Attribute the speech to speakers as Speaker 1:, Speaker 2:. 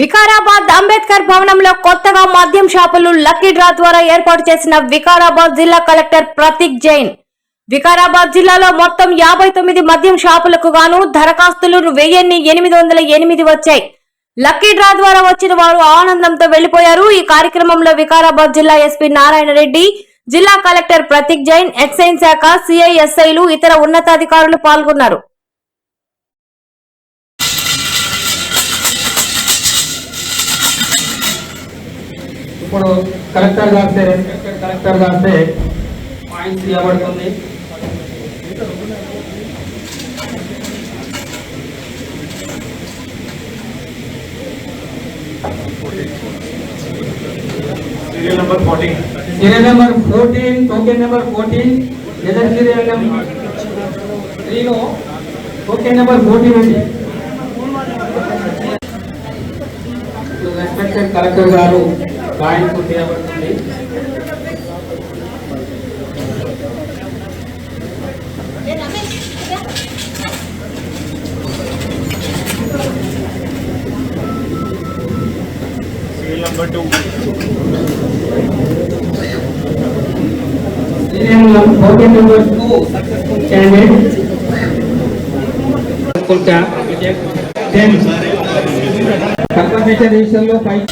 Speaker 1: వికారాబాద్ అంబేద్కర్ భవనంలో కొత్తగా మద్యం షాపులు లక్కీ డ్రా ద్వారా ఏర్పాటు చేసిన వికారాబాద్ జిల్లా కలెక్టర్ ప్రతీక్ జైన్. వికారాబాద్ జిల్లాలో మొత్తం యాభై తొమ్మిది మద్యం షాపులకు గాను దరఖాస్తులు వెయ్యిన్ని ఎనిమిది వందల ఎనిమిది వచ్చాయి. లక్కీ డ్రా ద్వారా వచ్చిన వారు ఆనందంతో వెళ్ళిపోయారు ఈ కార్యక్రమంలో వికారాబాద్ జిల్లా ఎస్పీ నారాయణ రెడ్డి జిల్లా కలెక్టర్ ప్రతీక్ జైన్ ఎక్సైజ్ శాఖ సిఐఎస్ఐలు ఇతర ఉన్నతాధికారులు పాల్గొన్నారు.
Speaker 2: ఇప్పుడు కలెక్టర్ గారితే రెస్పెక్టెడ్ కలెక్టర్ గారితే పాయింట్స్ ఇవ్వబడుతుంది.
Speaker 3: Serial number fourteen
Speaker 2: serial number fourteen token number fourteen either serial number త్రీలో టోకెన్ నెంబర్ ఫోర్టీన్ ఉంది. రెస్పెక్టెడ్ కలెక్టర్ గారు
Speaker 3: number two.
Speaker 2: Successful ten confirmation రిజిస్టర్లో ఫైవ్